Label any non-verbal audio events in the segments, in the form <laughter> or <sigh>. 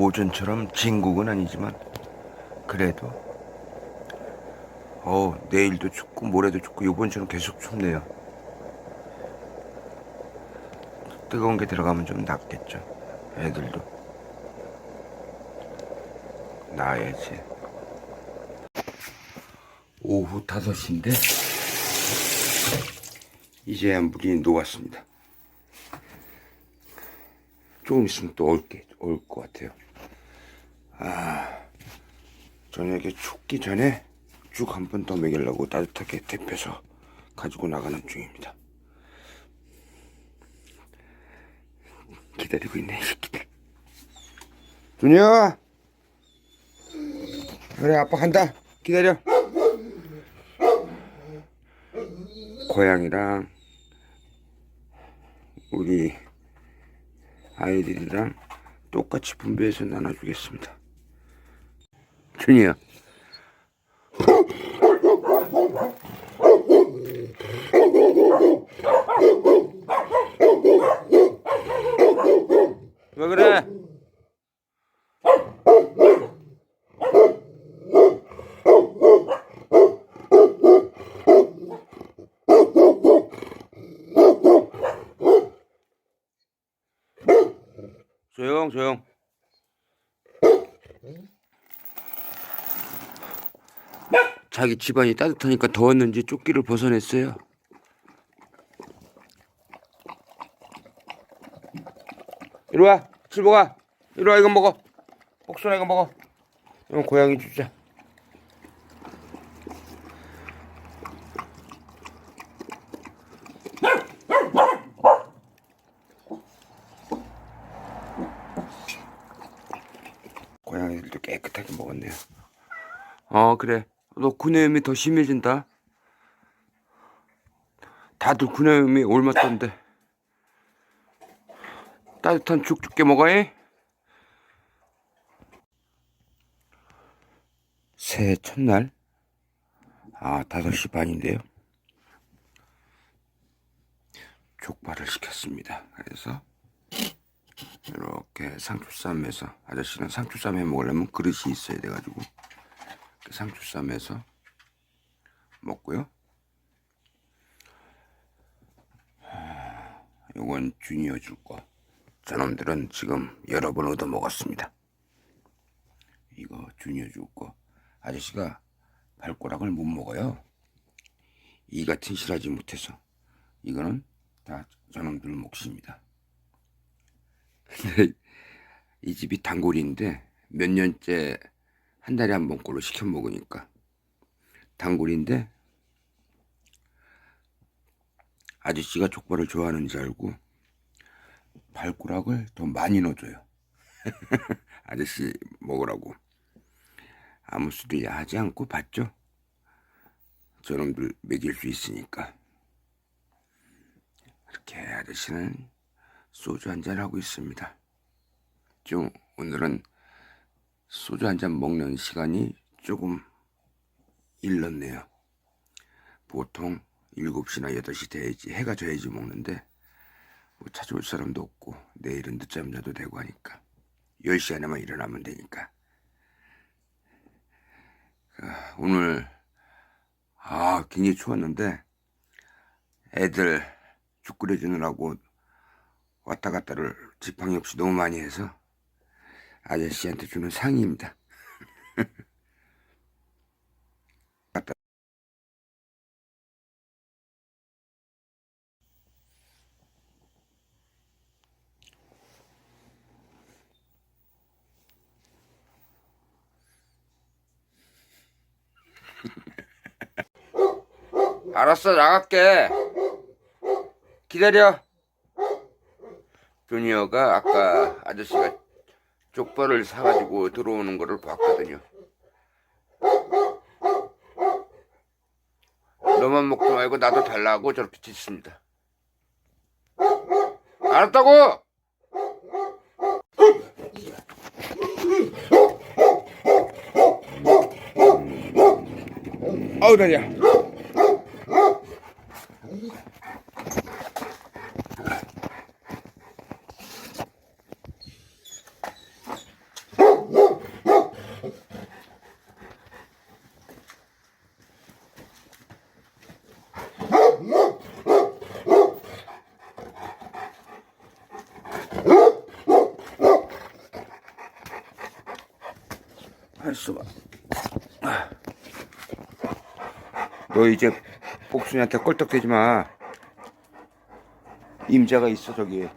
오전처럼 진국은 아니지만 그래도 어 내일도 춥고 모레도 춥고 요번처럼 계속 춥네요. 뜨거운 게 들어가면 좀 낫겠죠. 애들도 나야지. 오후 5시인데 이제야 물이 녹았습니다. 조금 있으면 또 올게 올 것 같아요. 아 저녁에 춥기 전에 쭉 한 번 더 먹이려고 따뜻하게 데펴서 가지고 나가는 중입니다. 기다리고 있네 이 새끼들. 준이야 그래 아빠 간다 기다려. 고양이랑 우리 아이들이랑 똑같이 분배해서 나눠주겠습니다. 준이야. 왜 그래? 조 자기 집안이 따뜻하니까 더웠는지 조끼를 벗어냈어요. 이리 와, 칠보가. 이리 와, 이거 먹어. 복순아 이거 먹어. 이건 고양이 주자. 고양이들도 깨끗하게 먹었네요. 어, 그래. 너 구내염이 더 심해진다. 다들 구내염이 옮았던데. 따뜻한 죽 죽게 먹어잉. 새해 첫날. 아, 5시 반인데요. 족발을 시켰습니다. 그래서 이렇게 상추쌈에서 아저씨는 상추쌈 해 먹으려면 그릇이 있어야 돼가지고 상추쌈에서 먹고요. 하, 요건 주니어 줄 거. 저놈들은 지금 여러 번 얻어 먹었습니다. 이거 주니어 줄 거. 아저씨가 발꼬락을 못 먹어요. 이 같은 실하지 못해서 이거는 다 저놈들 몫입니다. <laughs> 근데 이 집이 단골인데 몇 년째 한 달에 한 번꼴로 시켜 먹으니까 단골인데 아저씨가 족발을 좋아하는지 알고 발가락을 더 많이 넣어줘요. <laughs> 아저씨 먹으라고 아무 수도 하지 않고 봤죠. 저놈들 먹일 수 있으니까 이렇게 아저씨는 소주 한 잔 하고 있습니다. 좀 오늘은 소주 한 잔 먹는 시간이 조금 일렀네요. 보통 7시나 8시 돼야지 해가 져야지 먹는데 뭐 찾아올 사람도 없고 내일은 늦잠 자도 되고 하니까 10시 안에만 일어나면 되니까 아, 오늘 아 굉장히 추웠는데 애들 죽 끓여주느라고 왔다 갔다를 지팡이 없이 너무 많이 해서 아저씨한테 주는 상입니다. <laughs> <laughs> 알았어 나갈게. 기다려. 주니어가 아까 아저씨가 족발을 사가지고 들어오는 거를 봤거든요. 너만 먹지 말고 나도 달라고 저렇게 짓습니다. 알았다고! 아우 다리야. 할수 봐. 너 이제 복순이한테 껄떡대지 마. 임자가 있어 저기.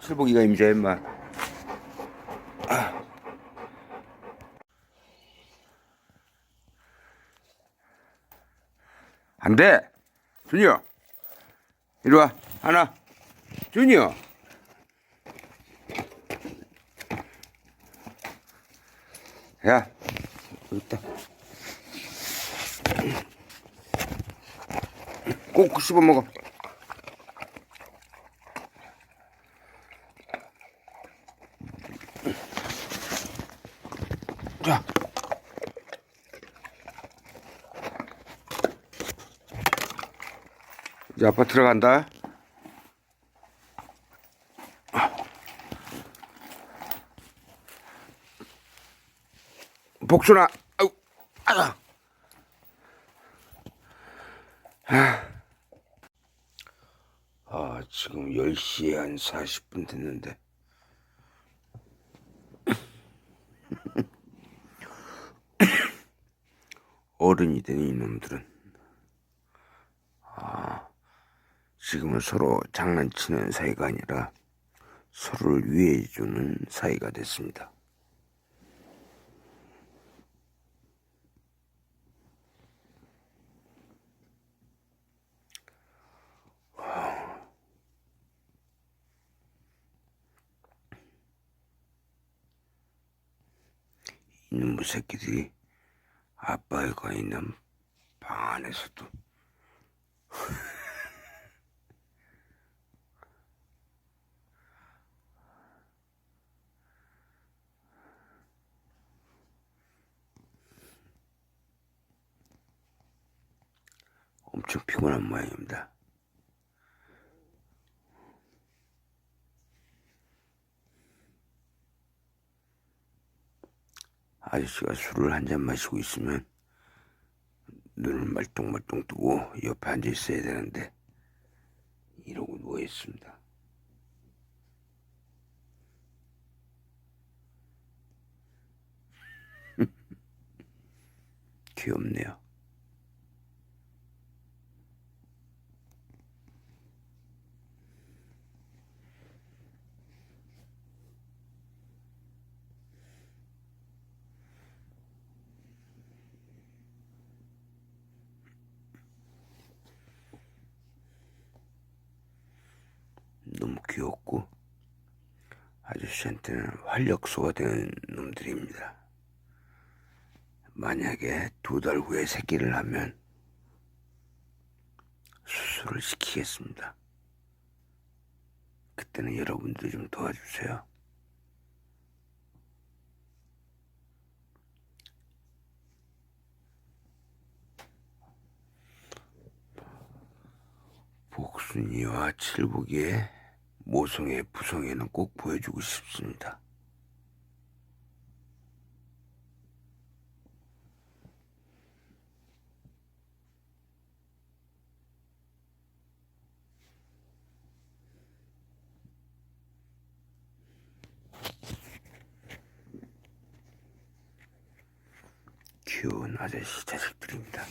칠복이가 임자야 임마. 아. 안 돼. 준이요. 이리 와. 하나. 준이요. 야. 있다. 꼭 씹어 먹어. 자. 이제 아빠 들어간다. 복순아, 아우, 아야. 아, 지금 10시에 한 40분 됐는데. <laughs> 어른이 된 이놈들은. 아, 지금은 서로 장난치는 사이가 아니라 서로를 위해주는 사이가 됐습니다. 이놈의 새끼들이 아빠가 있는 방 안에서도 <laughs> 엄청 피곤한 모양입니다. 아저씨가 술을 한 잔 마시고 있으면 눈을 말똥말똥 뜨고 옆에 앉아 있어야 되는데 이러고 누워 있습니다. <laughs> 귀엽네요. 귀엽고 아저씨한테는 활력소가 되는 놈들입니다. 만약에 두 달 후에 새끼를 하면 수술을 시키겠습니다. 그때는 여러분들이 좀 도와주세요. 복순이와 칠복이의 모성의 부성에는 꼭 보여주고 싶습니다. 귀여운 아저씨 자식들입니다.